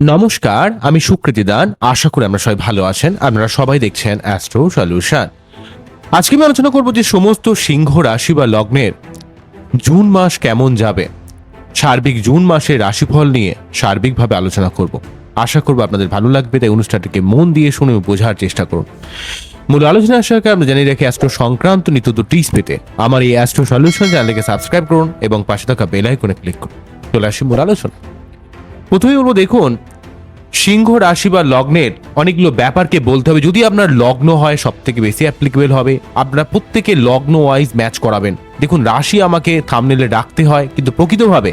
নমস্কার, আমি সুকৃতি দান। আশা করি আমরা সবাই ভালো আছেন। আপনারা সবাই দেখছেন অ্যাস্ট্রো সলিউশন আজকে আমি আলোচনা করব যে সমস্ত সিংহ রাশি বা লগ্নের জুন মাস কেমন যাবে। সার্বিক জুন মাসের রাশিফল নিয়ে সার্বিকভাবে আলোচনা করব। আশা করব আপনাদের ভালো লাগবে, তাই অনুষ্ঠানটিকে মন দিয়ে শুনে বোঝার চেষ্টা করুন মূল আলোচনা আসার আগে আমরা জানিয়ে রাখি অ্যাস্ট্রো সংক্রান্ত নিত্য টিপস পেতে আমার এই অ্যাস্ট্রো সলিউশন চ্যানেলকে সাবস্ক্রাইব করুন এবং পাশে থাকা বেল আইকনে ক্লিক করুন। চলে আসি মূল আলোচনা। প্রথমেই বলব, দেখুন, সিংহ রাশি বা লগ্নের অনেকগুলো ব্যাপারকে বলতে হবে। যদি আপনার লগ্ন হয় সব থেকে বেশি অ্যাপ্লিকেবল হবে। আপনারা প্রত্যেকে লগ্ন ওয়াইজ ম্যাচ করাবেন। দেখুন, রাশি আমাকে থামনেলে রাখতে হয়, কিন্তু প্রকৃতভাবে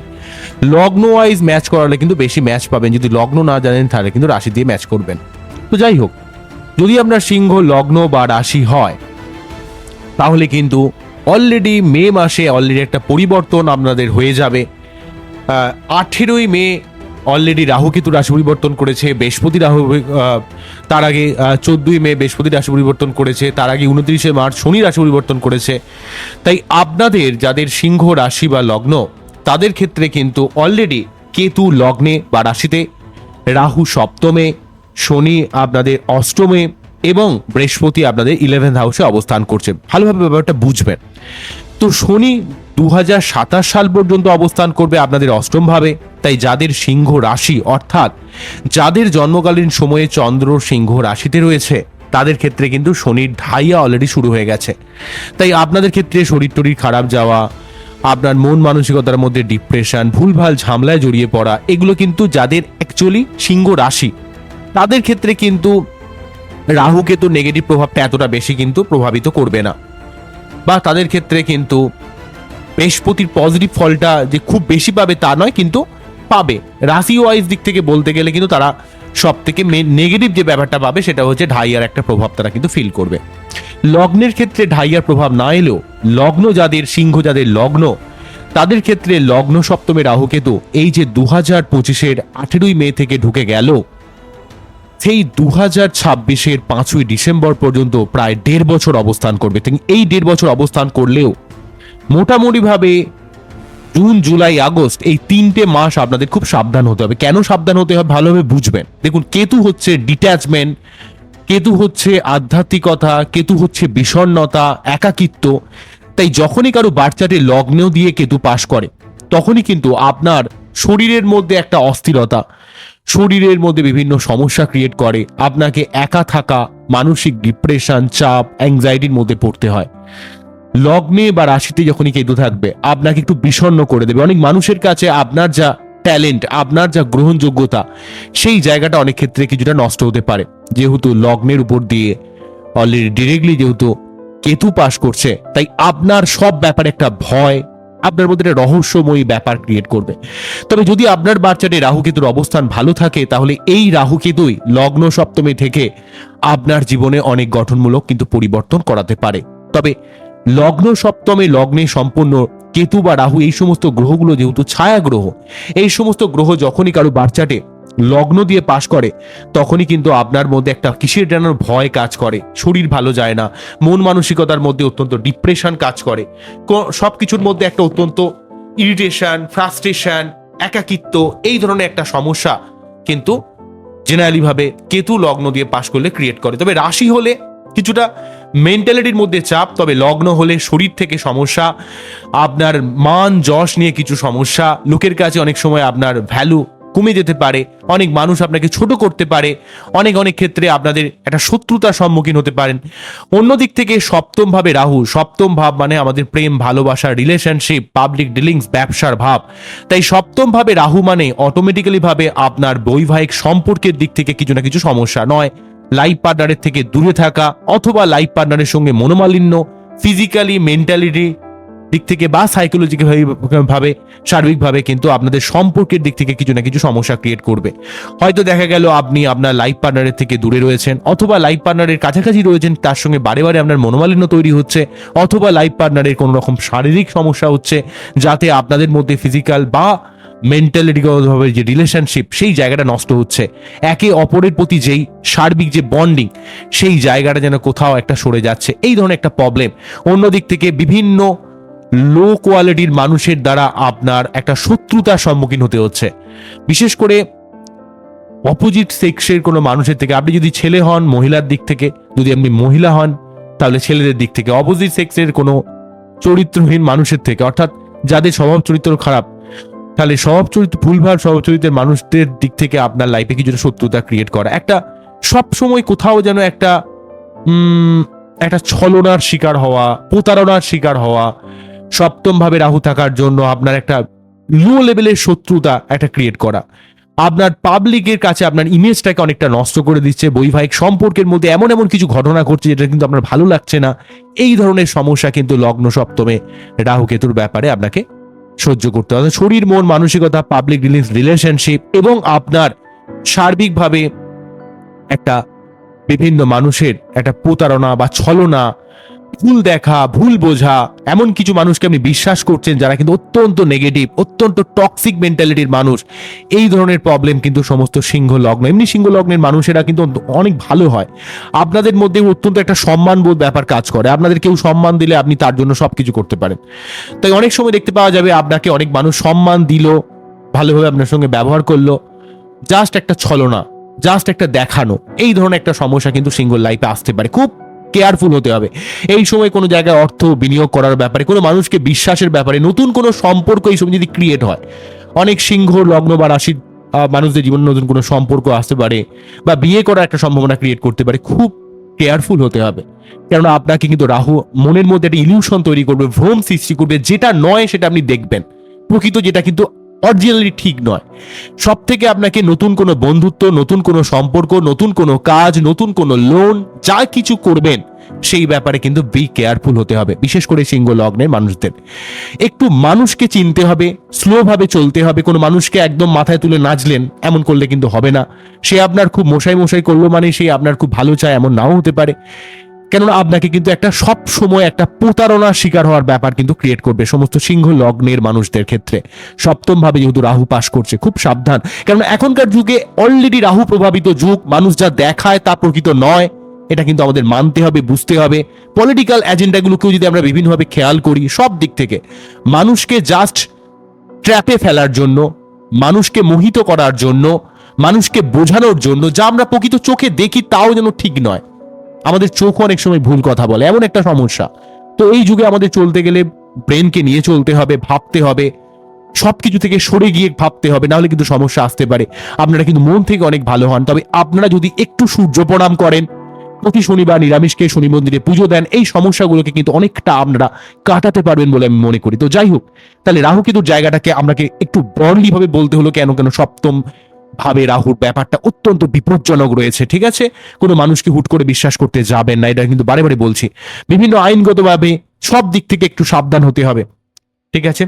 লগ্ন ওয়াইজ ম্যাচ করালে কিন্তু বেশি ম্যাচ পাবেন। যদি লগ্ন না জানেন, তাহলে কিন্তু রাশি দিয়ে ম্যাচ করবেন। তো যাই হোক যদি আপনার সিংহ লগ্ন বা রাশি হয়, তাহলে কিন্তু অলরেডি মে মাসে অলরেডি একটা পরিবর্তন আপনাদের হয়ে যাবে। আঠেরোই মে অলরেডি রাহু কেতু রাশি পরিবর্তন করেছে, বৃহস্পতি রাহু তার আগে চোদ্দই মে বৃহস্পতি রাশি পরিবর্তন করেছে, তার আগে উনত্রিশে মার্চ শনি রাশি পরিবর্তন করেছে। তাই আপনাদের যাদের সিংহ রাশি বা লগ্ন, তাদের ক্ষেত্রে কিন্তু অলরেডি কেতু লগ্নে বা রাশিতে রাহু সপ্তমে শনি আপনাদের অষ্টমে এবং বৃহস্পতি আপনাদের ইলেভেন্থ হাউসে অবস্থান করছে। ভালোভাবে ব্যাপারটা বুঝবেন। তো শনি দু হাজার সাতাশ সাল পর্যন্ত অবস্থান করবে আপনাদের অষ্টম ভাবে তাই যাদের সিংহ রাশি, অর্থাৎ যাদের জন্মকালীন সময়ে চন্দ্র সিংহ রাশিতে রয়েছে, তাদের ক্ষেত্রে কিন্তু শনির ঢাইয়া অলরেডি শুরু হয়ে গেছে। তাই আপনাদের ক্ষেত্রে শরীর টরির খারাপ যাওয়া, আপনার মন মানসিকতার মধ্যে ডিপ্রেশন ভুলভাল ঝামলায় জড়িয়ে পড়া, এগুলো কিন্তু যাদের অ্যাকচুয়ালি সিংহ রাশি তাদের ক্ষেত্রে কিন্তু রাহু কেতু নেগেটিভ প্রভাবটা এতটা বেশি কিন্তু প্রভাবিত করবে না। বা তাদের ক্ষেত্রে কিন্তু বৃহস্পতির পজিটিভ ফলটা যে খুব বেশি পাবে তা নয়, কিন্তু পাবে। রাশি ওয়াইজ দিক থেকে বলতে গেলে কিন্তু তারা সব থেকে নেগেটিভ যে ব্যাপারটা পাবে সেটা হচ্ছে ঢাইয়ার একটা প্রভাব তারা কিন্তু ফিল করবে। লগ্নের ক্ষেত্রে ঢাইয়ার প্রভাব না এলেও লগ্ন যাদের, সিংহ যাদের লগ্ন, তাদের ক্ষেত্রে লগ্ন সপ্তমে রাহুকেতু এই যে দু হাজার পঁচিশের আঠেরোই মে থেকে ঢুকে গেল সেই দু হাজার ছাব্বিশের পাঁচই ডিসেম্বর পর্যন্ত প্রায় দেড় বছর অবস্থান করবে। এই দেড় বছর অবস্থান করলেও মোটামুটিভাবে জুন, জুলাই, আগস্ট এই তিনটে মাস আপনাদের খুব সাবধান হতে হবে। কেন সাবধান হতে হবে ভালোভাবে বুঝবেন। দেখুন, কেতু হচ্ছে ডিট্যাচমেন্ট কেতু হচ্ছে আধ্যাত্মিকতা, কেতু হচ্ছে বিষণ্ণতা, একাকিত্ব। তাই যখনই কারও বাচ্চাটি লগ্নেও দিয়ে কেতু পাশ করে, তখনই কিন্তু আপনার শরীরের মধ্যে একটা অস্থিরতা শরীরের মধ্যে বিভিন্ন সমস্যা ক্রিয়েট করে। আপনাকে একা থাকা, মানসিক ডিপ্রেশন চাপ অ্যাংজাইটির মধ্যে পড়তে হয়। লগ্নে বা রাশিতে যখনই কেতু থাকবে, আপনাকে একটু বিষণ্ণ করে দেবে। অনেক মানুষের কাছে আপনার যা ট্যালেন্ট আপনার যা গ্রহণযোগ্যতা, সেই জায়গাটা অনেক ক্ষেত্রে কিছুটা নষ্ট হতে পারে। যেহেতু লগ্নের উপর দিয়ে অলরেডি ডিরেক্টলি যেহেতু কেতু পাশ করছে, তাই আপনার সব ব্যাপারে একটা ভয় আপনার মধ্যে একটা রহস্যময়ী ব্যাপার ক্রিয়েট করবে। তবে যদি আপনার বাচ্চাটি রাহুকেতুর অবস্থান ভালো থাকে, তাহলে এই রাহুকেতুই লগ্ন সপ্তমী থেকে আপনার জীবনে অনেক গঠনমূলক কিন্তু পরিবর্তন করাতে পারে। তবে লগ্ন সপ্তমে লগ্নে সম্পূর্ণ কেতু বা রাহু এই সমস্ত গ্রহগুলো যেহেতু ছায়া গ্রহ এই সমস্ত গ্রহ যখনই কারও বাচ্চাটে লগ্ন দিয়ে পাশ করে, তখনই কিন্তু আপনার মধ্যে একটা কিসের যেন ভয় কাজ করে। শরীর ভালো যায় না, মন মানসিকতার মধ্যে অত্যন্ত ডিপ্রেশন কাজ করে। সব কিছুর মধ্যে একটা অত্যন্ত ইরিটেশন ফ্রাস্ট্রেশন একাকিত্ব, এই ধরনের একটা সমস্যা কিন্তু জেনারেলি ভাবে কেতু লগ্ন দিয়ে পাশ করলে ক্রিয়েট করে। তবে রাশি হলে কিছুটা মেন্টালিটির মধ্যে চাপ, তবে লগ্ন হলে শরীর থেকে সমস্যা, আপনার মান, যশ নিয়ে কিছু সমস্যা, লোকের কাছে অনেক সময় আপনার ভ্যালু কমে যেতে পারে, অনেক মানুষ আপনাকে ছোট করতে পারে, অনেক অনেক ক্ষেত্রে আপনাদের একটা শত্রুতার সম্মুখীন হতে পারেন। অন্যদিক থেকে সপ্তম ভাবে রাহু, সপ্তম ভাব মানে আমাদের প্রেম, ভালোবাসা রিলেশনশিপ পাবলিক ডিলিংস ব্যবসার ভাব। তাই সপ্তম ভাবে রাহু মানে অটোমেটিক্যালি ভাবে আপনার বৈবাহিক সম্পর্কের দিক থেকে কিছু না কিছু সমস্যা নয়। লাইফ পার্টনারের থেকে দূরে থাকা অথবা লাইফ পার্টনারের সঙ্গে মনোমালিন্য ফিজিক্যালি মেন্টালিটি দিক থেকে বা সাইকোলজিক্যাল ভাবে, সার্বিকভাবে কিন্তু আপনাদের সম্পর্কের দিক থেকে কিছু না কিছু সমস্যা ক্রিয়েট করবে। হয়তো দেখা গেল আপনি আপনার লাইফ পার্টনারের থেকে দূরে রয়েছেন, অথবা লাইফ পার্টনারের কাছাকাছি রয়েছেন, তার সঙ্গে বারে বারে আপনার মনোমালিন্য তৈরি হচ্ছে, অথবা লাইফ পার্টনারের কোনো রকম শারীরিক সমস্যা হচ্ছে, যাতে আপনাদের মধ্যে ফিজিক্যাল বা মেন্টালিটিগতভাবে যে রিলেশনশিপ সেই জায়গাটা নষ্ট হচ্ছে। একে অপরের প্রতি যেই সার্বিক যে বন্ডিং সেই জায়গাটা যেন কোথাও একটা সরে যাচ্ছে। এই ধরনের একটা প্রবলেম অন্যদিক থেকে বিভিন্ন লো কোয়ালিটির মানুষের দ্বারা আপনার একটা শত্রুতার সম্মুখীন হতে হচ্ছে। বিশেষ করে অপোজিট সেক্সের কোনো মানুষের থেকে, আপনি যদি ছেলে হন মহিলার দিক থেকে, যদি আপনি মহিলা হন, তাহলে ছেলেদের দিক থেকে। অপোজিট সেক্সের কোনো চরিত্রহীন মানুষের থেকে, অর্থাৎ যাদের স্বভাব চরিত্র খারাপ, তাহলে স্বভাব চরিত্র, ভুলভাল স্বভাব চরিত্রের মানুষদের দিক থেকে আপনার লাইফে কিছুটা শত্রুতা ক্রিয়েট করা। একটা সব সময় কোথাও যেন একটা একটা ছলনার শিকার হওয়া, প্রতারণার শিকার হওয়া সপ্তম ভাবে রাহু থাকার জন্য আপনার একটা লো লেভেলের শত্রুতা একটা ক্রিয়েট করা। আপনার পাবলিকের কাছে আপনার ইমেজটাকে অনেকটা নষ্ট করে দিচ্ছে, বৈবাহিক সম্পর্কের মধ্যে এমন এমন কিছু ঘটনা ঘটছে যেটা কিন্তু আপনার ভালো লাগছে না। এই ধরনের সমস্যা কিন্তু লগ্ন সপ্তমে রাহু কেতুর ব্যাপারে আপনাকে সহ্য করতে হবে। শরীর, মন, মানসিকতা পাবলিক রিলিজ রিলেশনশিপ এবং আপনার সার্বিকভাবে একটা বিভিন্ন মানুষের একটা প্রতারণা বা ছলনা ভুল দেখা, ভুল বোঝা, এমন কিছু মানুষকে আপনি বিশ্বাস করছেন যারা কিন্তু অত্যন্ত নেগেটিভ অত্যন্ত টক্সিক মেন্টালিটির মানুষ। এই ধরনের প্রবলেম কিন্তু সমস্ত সিংহ লগ্ন এমনি সিংহ লগ্নের মানুষেরা কিন্তু অনেক ভালো হয়। আপনাদের মধ্যে অত্যন্ত একটা সম্মানবোধ ব্যাপার কাজ করে। আপনাদের কেউ সম্মান দিলে আপনি তার জন্য সবকিছু করতে পারেন। তাই অনেক সময় দেখতে পাওয়া যাবে আপনাকে অনেক মানুষ সম্মান দিল, ভালোভাবে আপনার সঙ্গে ব্যবহার করল জাস্ট একটা ছলনা জাস্ট একটা দেখানো, এই ধরনের একটা সমস্যা কিন্তু সিঙ্গল লাইফে আসতে পারে। খুব কেয়ারফুল হতে হবে। এই সময় কোনো জায়গায় অর্থ বিনিয়োগ করার ব্যাপারে, কোনো মানুষকে বিশ্বাসের ব্যাপারে, নতুন কোনো সম্পর্ক এই সময় যদি ক্রিয়েট হয়, অনেক সিংহ, লগ্ন বা রাশির মানুষদের জীবনে নতুন কোনো সম্পর্ক আসতে পারে বা বিয়ে করার একটা সম্ভাবনা ক্রিয়েট করতে পারে, খুব কেয়ারফুল হতে হবে। কেননা আপনাকে কিন্তু রাহু মনের মধ্যে একটা ইলিউশন তৈরি করবে, ভ্রম সৃষ্টি করবে, যেটা নয় সেটা আপনি দেখবেন। প্রকৃত যেটা কিন্তু অরিজিনালি ঠিক নয়। সব থেকে আপনাকে নতুন কোনো বন্ধুত্ব, নতুন কোনো সম্পর্ক, নতুন কোনো কাজ, নতুন কোনো লোন যা কিছু করবেন, সেই ব্যাপারে কিন্তু বি কেয়ারফুল হতে হবে, বিশেষ করে সিংহ লগ্নের মানুষদের। একটু মানুষকে চিনতে হবে, স্লোভাবে চলতে হবে, কোনো মানুষকে একদম মাথায় তুলে নাচলেন, এমন করলে কিন্তু হবে না। সে আপনার খুব মশাই মশাই করল মানে সে আপনার খুব ভালো চায়, এমন নাও হতে পারে। কেননা আপনাকে কিন্তু একটা সব সময় একটা প্রতারণার শিকার হওয়ার ব্যাপার কিন্তু ক্রিয়েট করবে সমস্ত সিংহ লগ্নের মানুষদের ক্ষেত্রে। সপ্তম ভাবে যেহেতু রাহু পাশ করছে, খুব সাবধান। কেননা এখনকার যুগে অলরেডি রাহু প্রভাবিত যুগ, মানুষ যা দেখায় তা প্রকৃত নয়। এটা কিন্তু আমাদের মানতে হবে, বুঝতে হবে। পলিটিক্যাল এজেন্ডাগুলোকেও যদি আমরা বিভিন্নভাবে খেয়াল করি, সব দিক থেকে, মানুষকে জাস্ট ট্র্যাপে ফেলার জন্য, মানুষকে মোহিত করার জন্য, মানুষকে বোঝানোর জন্য, যা আমরা প্রকৃত চোখে দেখি তাও যেন ঠিক নয়। আমাদের চোখ অনেক সময় ভুল কথা বলে, এমন একটা সমস্যা। তো এই যুগে আমাদের চলতে গেলে ব্রেনকে নিয়ে চলতে হবে, ভাবতে হবে, সবকিছু থেকে সরে গিয়ে ভাবতে হবে, নাহলে কিন্তু সমস্যা আসতে পারে। আপনারা কিন্তু মন থেকে অনেক ভালো হন, তবে আপনারা যদি একটু সূর্য প্রণাম করেন, প্রতি শনিবার নিরামিষকে শনি মন্দিরে পুজো দেন, এই সমস্যাগুলোকে কিন্তু অনেকটা আপনারা কাটাতে পারবেন বলে আমি মনে করি। তো যাই হোক, তাহলে রাহু কেতুর জায়গাটাকে আমাকে একটু বর্ণলি ভাবে বলতে হলো কেন কেন সপ্তম ভাবে রাহুর ব্যাপারটা অত্যন্ত বিপজ্জনক রয়েছে, ঠিক আছে? কোনো মানুষকে হুট করে বিশ্বাস করতে যাবেন না, এটা কিন্তু বারে বারে বলছি। বিভিন্ন আইনগতভাবে সব দিক থেকে একটু সাবধান হতে হবে, ঠিক আছে?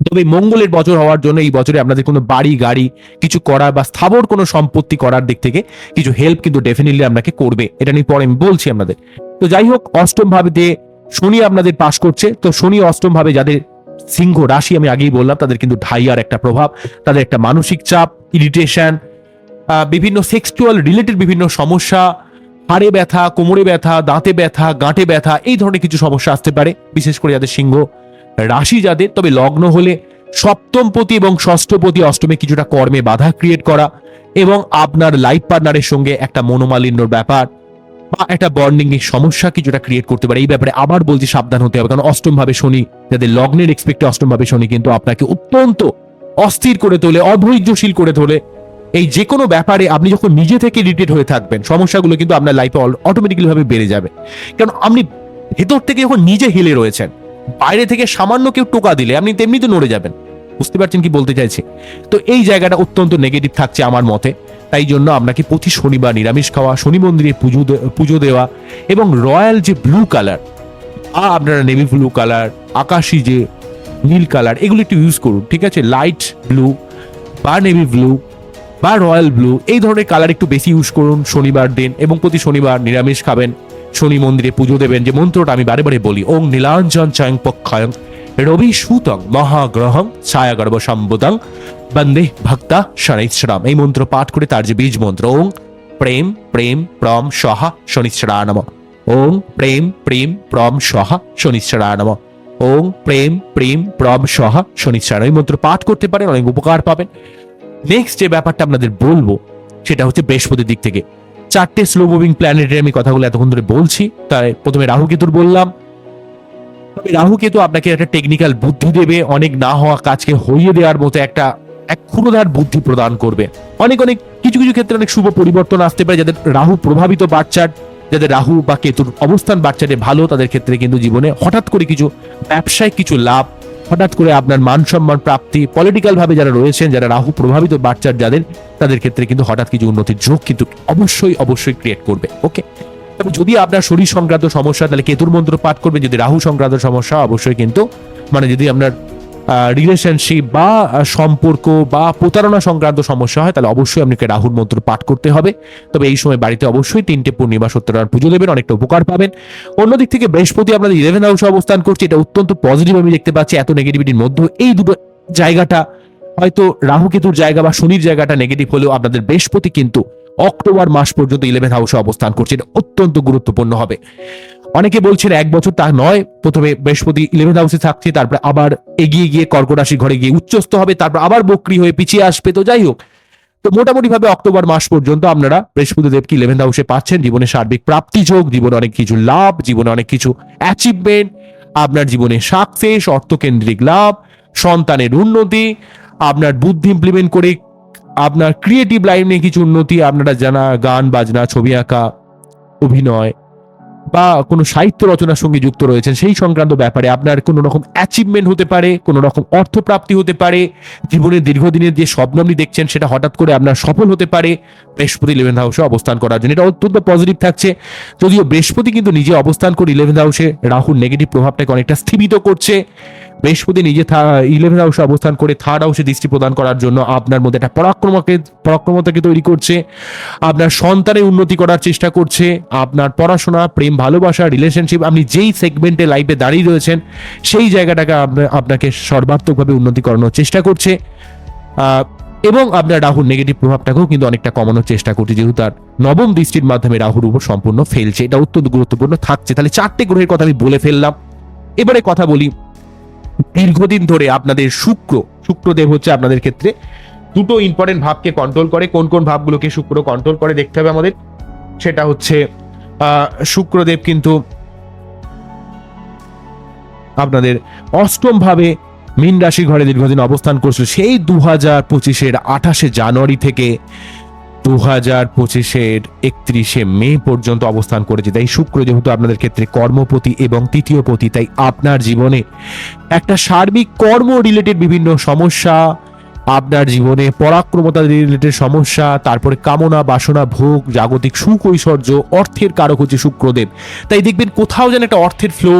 তবে মঙ্গলের বছর হওয়ার জন্য এই বছরে আপনাদের কোনো বাড়ি, গাড়ি কিছু করার বা স্থাবর কোনো সম্পত্তি করার দিক থেকে কিছু হেল্প কিন্তু ডেফিনেটলি আপনাকে করবে। এটা নিয়ে পরে আমি বলছি আপনাদের। তো যাই হোক, অষ্টম ভাবে দিয়ে শনি আপনাদের পাশ করছে, তো শনি অষ্টম ভাবে যাদের সিংহ রাশি, আমি আগেই বললাম, তাদের কিন্তু ঢাইয়ার একটা প্রভাব, তাদের একটা মানসিক চাপ ইরিটেশন বিভিন্ন সেক্সুয়াল রিলেটেড বিভিন্ন সমস্যা, হাড়ে ব্যথা, কোমরে ব্যথা, দাঁতে ব্যথা, গাঁটে ব্যথা, এই ধরনের কিছু সমস্যা আসতে পারে, বিশেষ করে যাদের সিংহ রাশি যাদের। তবে লগ্ন হলে সপ্তমপতি এবং ষষ্ঠপতি অষ্টমে কিছুটা কর্মে বাধা ক্রিয়েট করা এবং আপনার লাইফ পার্টনারের সঙ্গে একটা মনোমালিন্যর ব্যাপার বা একটা বন্ডিং এর সমস্যা কিছুটা ক্রিয়েট করতে পারে। এই ব্যাপারে আবার বলছি সাবধান হতে হবে, কারণ অষ্টম ভাবে শনি, যাদের লগ্নের এক্সপেক্টে অষ্টম ভাবে শনি কিন্তু আপনাকে অত্যন্ত অস্থির করে তোলে, অধৈর্যশীল করে তোলে। এই যে কোনো ব্যাপারে আপনি যখন নিজে থেকে ইরিটেট হয়ে থাকবেন, সমস্যাগুলো কিন্তু আপনার লাইফে অটোমেটিক্যালি ভাবে বেড়ে যাবে। কারণ আপনি ভেতর থেকে যখন নিজে হেলে রয়েছেন, বাইরে থেকে সামান্য কেউ টোকা দিলে আপনি তেমনি তো নড়ে যাবেন। বুঝতে পারছেন কি বলতে চাইছি? তো এই জায়গাটা অত্যন্ত নেগেটিভ থাকছে আমার মতে। তাই জন্য আপনাকে প্রতি শনিবার নিরামিষ খাওয়া, শনি মন্দিরে পুজো পুজো দেওয়া এবং রয়্যাল যে ব্লু কালার আপনারা নেভি ব্লু কালার আকাশি যে নীল কালার, এগুলো একটু ইউজ করুন, ঠিক আছে? লাইট ব্লু বা নেভি ব্লু বা রয়্যাল ব্লু এই ধরনের কালার একটু বেশি ইউজ করুন শনিবার দিন এবং প্রতি শনিবার নিরামিষ খাবেন। শনি মন্দিরে পুজো দেবেন, যে মন্ত্রটা আমি বারে বারে বলি, ওং নীলাঞ্জন চয়ং পক্ষয়ং রবি সুতং মহাগ্রহং ছায়াগর্ভ সম্বুদং বন্দে ভক্তা শনিশ্রাম এই মন্ত্র পাঠ করে তার যে বীজ মন্ত্র, ওং প্রেম প্রেম প্রম সহা শনিশ্চরা নম ওং প্রেম প্রেম প্রম সহা শনিশ্চরা নম ওং প্রেম প্রেম, প্রম, সহা শনিশ্চরা এই মন্ত্র পাঠ করতে পারেন, অনেক উপকার পাবেন। নেক্সট যে ব্যাপারটা আপনাদের বলব, সেটা হচ্ছে বৃহস্পতির দিক থেকে। চারটে স্লো মুভিং প্ল্যানেটের আমি কথাগুলো এতক্ষণ ধরে বলছি, তাই প্রথমে রাহু কেতুর বললাম। রাহু কেতু আপনাকে একটা টেকনিক্যাল বুদ্ধি দেবে, অনেক না হওয়া কাজকে হইয়ে দেওয়ার মতো একটা, এক ক্ষুরধার বুদ্ধি প্রদান করবে। অনেক অনেক, কিছু কিছু ক্ষেত্রে অনেক শুভ পরিবর্তন আসতে পারে, যাদের রাহু প্রভাবিত বাচ্চার যাদের রাহু বা কেতুর অবস্থান বাচ্চাটে ভালো, তাদের ক্ষেত্রে কিন্তু জীবনে হঠাৎ করে কিছু ব্যবসায়িক কিছু লাভ, হঠাৎ করে আপনার মান সম্মান প্রাপ্তি পলিটিক্যাল ভাবে যারা রয়েছেন, যারা রাহু প্রভাবিত বাচ্চার যাদের, তাদের ক্ষেত্রে কিন্তু হঠাৎ কিছু উন্নতির যোগ কিন্তু অবশ্যই অবশ্যই ক্রিয়েট করবে ওকে তবে যদি আপনার শরীর সংক্রান্ত সমস্যা, তাহলে কেতুর মন্ত্র পাঠ করবেন, যদি রাহু সংক্রান্ত সমস্যা, অবশ্যই কিন্তু মানে যদি আপনার রিলেশনশিপ বা সম্পর্ক বা প্রতারণা সংক্রান্ত সমস্যা হয়, তাহলে অবশ্যই আপনাকে রাহুর মন্ত্র পাঠ করতে হবে। তবে এই সময় বাড়িতে অবশ্যই তিনটে পূর্ণিমা সত্যনারায়ণ পুজো দেবেন, অনেকটা উপকার পাবেন। অন্যদিক থেকে বৃহস্পতি আপনাদের ইলেভেন হাউসে অবস্থান করছে, এটা অত্যন্ত পজিটিভ আমি দেখতে পাচ্ছি, এত নেগেটিভিটির মধ্যে এই দুটো জায়গাটা, হয়তো রাহু কেতুর জায়গা বা শনির জায়গাটা নেগেটিভ হলেও আপনাদের বৃহস্পতি কিন্তু অক্টোবর মাস পর্যন্ত ইলেভেন হাউসে অবস্থান করছে, এটা অত্যন্ত গুরুত্বপূর্ণ হবে। অনেকে বলছেন এক বছর তা নয়। প্রথমে বৃহস্পতি ইলেভেন হাউসে থাকছে, তারপরে আবার এগিয়ে গিয়ে কর্কট রাশি ঘরে গিয়ে উচ্চস্থ হবে, তারপর আবার বক্রি হয়ে পিছিয়ে আসবে। তো যাই হোক, তো মোটামুটি ভাবে অক্টোবর মাস পর্যন্ত আপনারা বৃহস্পতি দেবকে ইলেভেন হাউসে পাচ্ছেন। জীবনে সার্বিক প্রাপ্তি যোগ, জীবনে অনেক কিছু লাভ, জীবনে অনেক কিছু অ্যাচিভমেন্ট আপনার জীবনে সাকসেস অর্থকেন্দ্রিক লাভ, সন্তানের উন্নতি, আপনার বুদ্ধি ইমপ্লিমেন্ট করে আপনার ক্রিয়েটিভ লাইনে কিছু উন্নতি, আপনারা জানা গান, বাজনা, ছবি আঁকা, অভিনয় বা কোনো সাহিত্য রচনার সঙ্গে যুক্ত রয়েছেন, সেই সংক্রান্ত ব্যাপারে আপনার কোনো রকম অ্যাচিভমেন্ট হতে পারে, কোনো রকম অর্থপ্রাপ্তি হতে পারে জীবনের দীর্ঘদিনের যে স্বপ্ন আপনি দেখছেন, সেটা হঠাৎ করে আপনার সফল হতে পারে, বৃহস্পতি ইলেভেন্থ হাউসে অবস্থান করার জন্য। এটা অত্যন্ত পজিটিভ থাকছে। যদিও বৃহস্পতি কিন্তু নিজে অবস্থান করে ইলেভেন্থ হাউসে রাহুর নেগেটিভ প্রভাবটাকে অনেকটা স্থিমিত করছে। বৃহস্পতি নিজে ইলেভেন হাউসে অবস্থান করে থার্ড হাউসে দৃষ্টি প্রদান করার জন্য আপনার মধ্যে একটা পরাক্রমকে, পরাক্রমতাকে তৈরি করছে। আপনার সন্তানের উন্নতি করার চেষ্টা করছে। আপনার পড়াশোনা, প্রেম, ভালোবাসা রিলেশনশিপ আপনি যেই সেগমেন্টে লাইফে দাঁড়িয়ে রয়েছেন, সেই জায়গাটাকে আপনা- আপনাকে সর্বাত্মকভাবে উন্নতি করানোর চেষ্টা করছে। এবং আপনার রাহুর নেগেটিভ প্রভাবটাকেও কিন্তু অনেকটা কমানোর চেষ্টা করছে, যেহেতু তার নবম দৃষ্টির মাধ্যমে রাহুর উপর সম্পূর্ণ ফেলছে এটা অত্যন্ত গুরুত্বপূর্ণ থাকছে। তাহলে চারটে গ্রহের কথা আমি বলে ফেললাম। এবারে কথা বলি দীর্ঘদিন ধরে আপনাদের শুক্র, শুক্রদেব হচ্ছে আপনাদের ক্ষেত্রে দুটো ইম্পর্টেন্ট ভাবকে কন্ট্রোল করে। কোন কোন ভাবগুলোকে শুক্র কন্ট্রোল করে দেখতে হবে আমাদের? সেটা হচ্ছে শুক্রদেব কিন্তু আপনাদের অষ্টম ভাবে মীন রাশি ঘরে দীর্ঘদিন অবস্থান করছিল সেই দু হাজার পঁচিশের আঠাশে জানুয়ারি থেকে দু হাজার পঁচিশের একত্রিশে মে পর্যন্ত অবস্থান করেছে। তাই শুক্র যেহেতু আপনাদের ক্ষেত্রে কর্মপতি এবং তৃতীয় পতি, তাই আপনার জীবনে একটা সার্বিক কর্ম রিলেটেড বিভিন্ন সমস্যা, আপনার জীবনে পরাক্রমতা রিলেটেড সমস্যা, তারপরে কামনা, বাসনা, ভোগ, জাগতিক সুখ ঐশ্বর্য অর্থের কারক হচ্ছে শুক্রদেব। তাই দেখবেন কোথাও যেন একটা অর্থের ফ্লো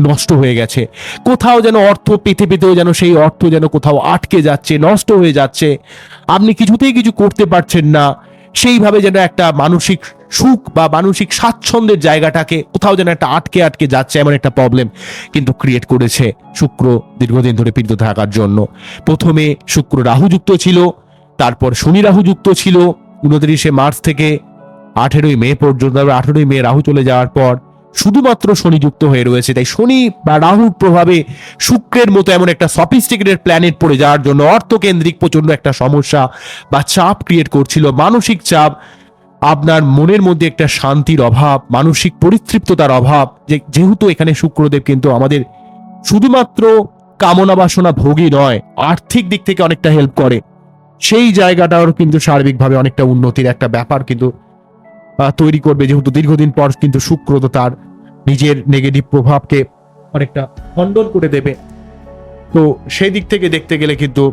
নষ্ট হয়ে গেছে। কোথাও যেন অর্থ পেতে পেতেও যেন সেই অর্থ যেন কোথাও আটকে যাচ্ছে, নষ্ট হয়ে যাচ্ছে। আপনি কিছুতেই কিছু করতে পারছেন না। সেইভাবে যেন একটা মানসিক সুখ বা মানসিক স্বাচ্ছন্দ্যের জায়গাটাকে কোথাও যেন একটা আটকে আটকে যাচ্ছে, এমন একটা প্রবলেম কিন্তু ক্রিয়েট করেছে শুক্র দীর্ঘদিন ধরে পীড়িত থাকার জন্য। প্রথমে শুক্র রাহু যুক্ত ছিল, তারপর শনি রাহু যুক্ত ছিল, উনত্রিশে মার্চ থেকে আঠেরোই মে পর্যন্ত, আঠেরোই মে রাহু চলে যাওয়ার পর শুধুমাত্র শনি যুক্ত হয়ে রয়েছে। তাই শনি বা রাহুর প্রভাবে শুক্রের মতো এমন একটা সফিস্টিকেটেড প্ল্যানেট পড়ে যাওয়ার জন্য অর্থকেন্দ্রিক প্রচণ্ড একটা সমস্যা বা চাপ ক্রিয়েট করছিল। মানসিক চাপ, আপনার মনের মধ্যে একটা শান্তির অভাব, মানসিক পরিতৃপ্ততার অভাব। যে, যেহেতু এখানে শুক্রদেব কিন্তু আমাদের শুধুমাত্র কামনা বাসনা ভোগী নয়, আর্থিক দিক থেকে অনেকটা হেল্প করে। সেই জায়গাটাও কিন্তু সার্বিকভাবে অনেকটা উন্নতির একটা ব্যাপার কিন্তু তৈরি করবে, যেহেতু দীর্ঘদিন পর কিন্তু শুক্র তো তার নিজের নেগেটিভ প্রভাবকে অনেকটা খণ্ডন করে দেবে। তো সেই দিক থেকে দেখতে গেলে কিন্তু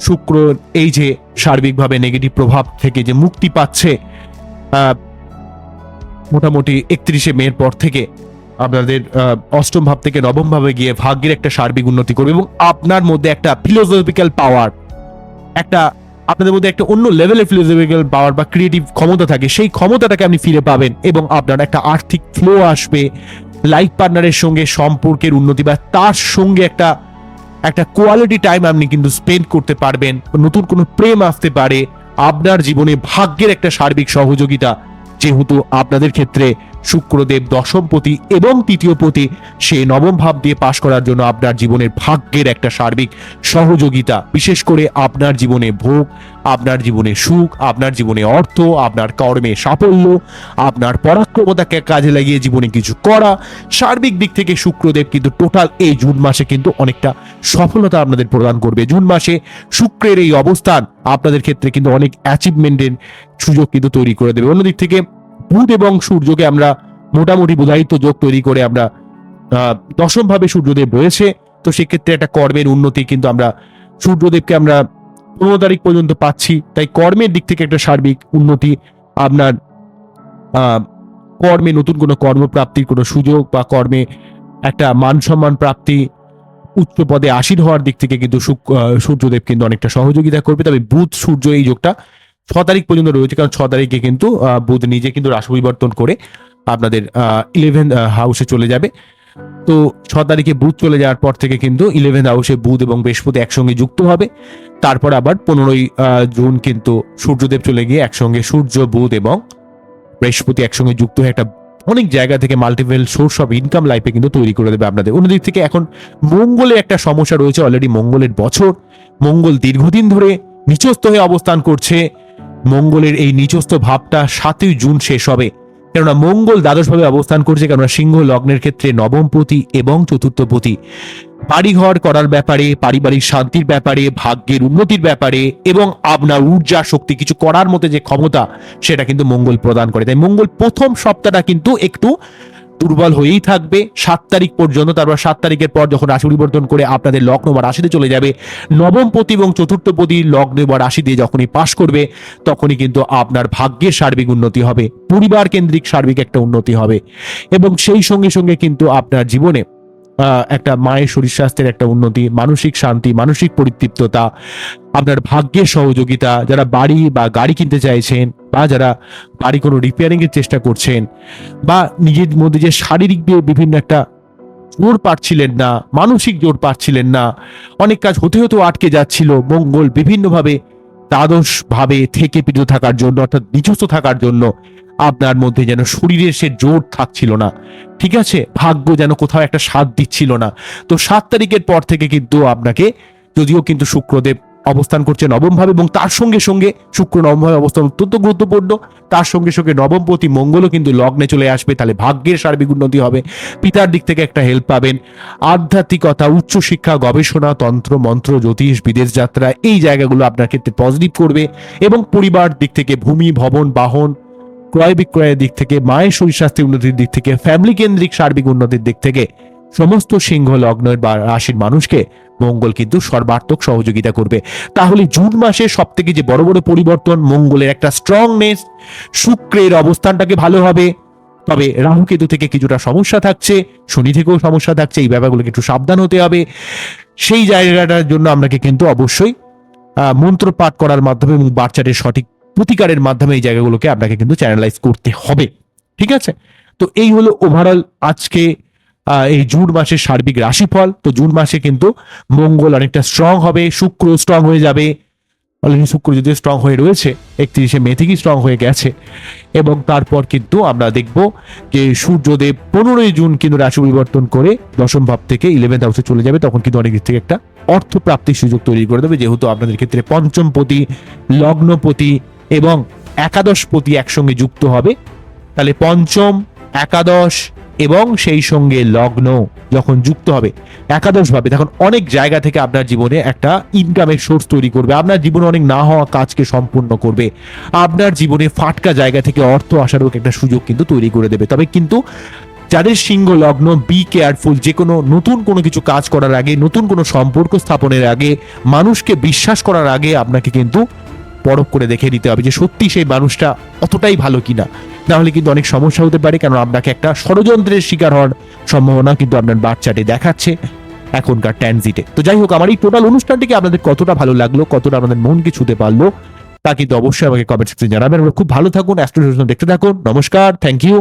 শুক্র এই যে সার্বিকভাবে নেগেটিভ প্রভাব থেকে যে মুক্তি পাচ্ছে মোটামুটি একত্রিশে মের পর থেকে আপনাদের অষ্টম ভাব থেকে নবম ভাবে গিয়ে ভাগ্যের একটা সার্বিক উন্নতি করবে এবং আপনার মধ্যে একটা ফিলোসফিক্যাল পাওয়ার একটা আপনাদের মধ্যে একটা অন্য লেভেলের ফিলোসফিক্যাল পাওয়ার বা ক্রিয়েটিভ ক্ষমতা থাকে, সেই ক্ষমতাটাকে আপনি ফিরে পাবেন এবং আপনার একটা আর্থিক ফ্লো আসবে লাইফ পার্টনারের সঙ্গে সম্পর্কের উন্নতি বা তার সঙ্গে একটা একটা কোয়ালিটি টাইম আপনি কিন্তু স্পেন্ড করতে পারবেন, নতুন কোনো প্রেম আসতে পারে, আপনার জীবনে ভাগ্যের একটা সার্বিক সহযোগিতা যেহেতু আপনাদের ক্ষেত্রে শুক্রদেব দশম পতি এবং তৃতীয় পতি, সে নবম ভাব দিয়ে পাশ করার জন্য আপনার জীবনের ভাগ্যের একটা সার্বিক সহযোগিতা, বিশেষ করে আপনার জীবনে ভোগ, আপনার জীবনে সুখ, আপনার জীবনে অর্থ, আপনার কর্মে সাফল্য, আপনার পরাক্রমতাকে কাজে লাগিয়ে জীবনে কিছু করা। সার্বিক দিক থেকে শুক্রদেব কিন্তু টোটাল এই জুন মাসে কিন্তু অনেকটা সফলতা আপনাদের প্রদান করবে। জুন মাসে শুক্রের এই অবস্থান আপনাদের ক্ষেত্রে কিন্তু অনেক অ্যাচিভমেন্টের সুযোগ কিন্তু তৈরি করে দেবে। অন্যদিক থেকে বুধ এবং সূর্যকে আমরা মোটামুটি বুধায়িত্ব যোগ তৈরি করে আমরা দশম ভাবে সূর্যদেব রয়েছে। তো সেক্ষেত্রে একটা কর্মের উন্নতি কিন্তু আমরা সূর্যদেবকে আমরা পনেরো তারিখ পর্যন্ত পাচ্ছি। তাই কর্মের দিক থেকে একটা সার্বিক উন্নতি, আপনার কর্মে নতুন কোনো কর্মপ্রাপ্তির কোনো সুযোগ বা কর্মে একটা মান সম্মান প্রাপ্তি, উচ্চ পদে আসীন হওয়ার দিক থেকে কিন্তু সূর্যদেব কিন্তু অনেকটা সহযোগিতা করবে। তবে বুধ, সূর্য এই যোগটা ছ তারিখ পর্যন্ত রয়েছে, কারণ ছ তারিখে কিন্তু বুধ নিজে কিন্তু রাশি পরিবর্তন করে আপনাদের ইলেভেন হাউসে চলে যাবে। তো ছ তারিখে বুধ চলে যাওয়ার পর থেকে কিন্তু ইলেভেন হাউসে বুধ এবং বৃহস্পতি একসঙ্গে যুক্ত হবে। তারপর আবার পনেরোই জুন কিন্তু সূর্যদেব চলে গিয়ে একসঙ্গে সূর্য, বুধ এবং বৃহস্পতি একসঙ্গে যুক্ত হয়ে একটা অনেক জায়গা থেকে মাল্টিপল সোর্স অফ ইনকাম লাইফে কিন্তু তৈরি করে দেবে আপনাদের। অন্যদিক থেকে এখন মঙ্গলের একটা সমস্যা রয়েছে অলরেডি মঙ্গলের বছর। মঙ্গল দীর্ঘদিন ধরে নিচস্থ হয়ে অবস্থান করছে। মঙ্গলের এই নিচস্থ ভাবটা সাতই জুন শেষ হবে। কেননা মঙ্গল দ্বাদশভাবে অবস্থান করছে, কেননা সিংহ লগ্নের ক্ষেত্রে নবমপতি এবং চতুর্থপতি বাড়িঘর করার ব্যাপারে, পারিবারিক শান্তির ব্যাপারে, ভাগ্যের উন্নতির ব্যাপারে এবং আপনার ঊর্জা শক্তি কিছু করার মতো যে ক্ষমতা, সেটা কিন্তু মঙ্গল প্রদান করে। তাই মঙ্গল প্রথম সপ্তাহটা কিন্তু একটু দুর্বল হয়েই থাকবে। সাত তারিখ পর্যন্ত, তারপর সাত তারিখের পর যখন রাশি পরিবর্তন করে আপনাদের লগ্ন বা রাশিতে চলে যাবে, নবম পতি এবং চতুর্থ পতি লগ্নে বা রাশি দিয়ে যখনই পাশ করবে, তখনই কিন্তু আপনার ভাগ্যের সার্বিক উন্নতি হবে, পরিবার কেন্দ্রিক সার্বিক একটা উন্নতি হবে। এবং সেই সঙ্গে সঙ্গে কিন্তু আপনার জীবনে একটা মায়ের শরীর স্বাস্থ্যের একটা উন্নতি, মানসিক শান্তি, মানসিক পরিতৃপ্ততা আপনার ভাগ্যের সহযোগিতা, যারা বাড়ি বা গাড়ি কিনতে চাইছেন বা যারা বাড়ি কোনো রিপেয়ারিং এর চেষ্টা করছেন বা নিজের মধ্যে যে শারীরিক বিভিন্ন একটা জোর পাচ্ছিলেন না, মানসিক জোর পাচ্ছিলেন না, অনেক কাজ হতে হতেও আটকে যাচ্ছিল, মঙ্গল বিভিন্নভাবে দ্বাদশ ভাবে থেকে পীড়িত থাকার জন্য অর্থাৎ নিচস্থ থাকার জন্য আপনার মধ্যে যেন শরীরের সে জোর থাকছিল না। ঠিক আছে? ভাগ্য যেন কোথাও একটা সাথ দিচ্ছিল না। তো সাত তারিখের পর থেকে কিন্তু আপনাকে, যদিও কিন্তু শুক্রদেব অবস্থান করছে নবম ভাবে এবং তার সঙ্গে সঙ্গে শুক্র নবম ভাবে অবস্থান অত্যন্ত গুরুত্বপূর্ণ। তার সঙ্গে সঙ্গে নবমপতি মঙ্গলও কিন্তু লগ্নে চলে আসবে। তাহলে ভাগ্যের সার্বিক উন্নতি হবে। পিতার দিক থেকে একটা হেল্প পাবেন। আধ্যাত্মিকতা, উচ্চশিক্ষা, গবেষণা, তন্ত্র, মন্ত্র, জ্যোতিষ, বিদেশ যাত্রা এই জায়গাগুলো আপনার ক্ষেত্রে পজিটিভ করবে এবং পরিবার দিক থেকে ভূমি, ভবন, বাহন, ক্রয় বিক্রয়ের দিক থেকে, মায়ের শরীর স্বাস্থ্যের উন্নতির দিক থেকে ফ্যামিলি কেন্দ্রিক সার্বিক উন্নতির দিক থেকে সমস্ত সিংহ লগ্নের বা রাশির মানুষকে মঙ্গল কিন্তু সর্বাত্মক সহযোগিতা করবে। তাহলে জুন মাসে সব থেকে যে বড় বড় পরিবর্তন, মঙ্গলের একটা স্ট্রংনেস শুক্রের অবস্থানটাকে ভালো হবে। তবে রাহু কেতু থেকে কিছুটা সমস্যা থাকছে, শনি থেকেও সমস্যা থাকছে, এই ব্যাপারগুলোকে একটু সাবধান হতে হবে। সেই জায়গাটার জন্য আপনাকে কিন্তু অবশ্যই মন্ত্র পাঠ করার মাধ্যমে এবং বাচ্চাদের সঠিক প্রতিকারের মাধ্যমে এই জায়গাগুলোকে আপনাকে কিন্তু চ্যানেলাইজ করতে হবে। ঠিক আছে? তো এই হলো ওভারঅল আজকে এই জুন মাসের সার্বিক রাশিফল। তো জুন মাসে কিন্তু মঙ্গল অনেকটা স্ট্রং হবে, শুক্র স্ট্রং হয়ে যাবে। অলরেডি শুক্র যদিও স্ট্রং হয়ে রয়েছে, একত্রিশে মে থেকেই স্ট্রং হয়ে গেছে। এবং তারপর কিন্তু আমরা দেখব যে সূর্যদেব পনেরোই জুন কিন্তু রাশি পরিবর্তন করে দশম ভাব থেকে ইলেভেন্থ হাউসে চলে যাবে। তখন কিন্তু অনেক দিক থেকে একটা অর্থ প্রাপ্তির সুযোগ তৈরি করে দেবে। যেহেতু আপনাদের ক্ষেত্রে পঞ্চম পতি লগ্নপতি এবং একাদশ পতি একসঙ্গে যুক্ত হবে। তাহলে পঞ্চম, একাদশ এবং সেই সঙ্গে লগ্ন যখন যুক্ত হবে একাদশ ভাবে তখন অনেক জায়গা থেকে আপনার জীবনে একটা ইনকামের সোর্স তৈরি করবে। আপনার জীবনে অনেক না হওয়া কাজকে সম্পূর্ণ করবে। আপনার জীবনে ফাটকা জায়গা থেকে অর্থ আসারও একটা সুযোগ কিন্তু তৈরি করে দেবে। তবে কিন্তু যাদের সিংহ লগ্ন বি কেয়ারফুল যে কোনো নতুন কোনো কিছু কাজ করার আগে, নতুন কোনো সম্পর্ক স্থাপনের আগে, মানুষকে বিশ্বাস করার আগে আপনাকে কিন্তু পরখ করে দেখে নিতে হবে যে সত্যি সেই মানুষটা অতটাই ভালো কিনা। নাহলে কিন্তু অনেক সমস্যা হতে পারে, কারণ আপনাকে একটা ষড়যন্ত্রের শিকার হওয়ার সম্ভাবনা কিন্তু আপনার বাচ্চাটি দেখাচ্ছে এখনকার ট্যানজিটে তো যাই হোক, আমার এই টোটাল অনুষ্ঠানটিকে আপনাদের কতটা ভালো লাগল, কতটা আপনাদের মনকে ছুতে পারল, তা কিন্তু অবশ্যই আমাকে কমেন্ট সেকশনে জানাবেন। খুব ভালো থাকুন অ্যাস্ট্রো দেখতে থাকুন। নমস্কার থ্যাংক ইউ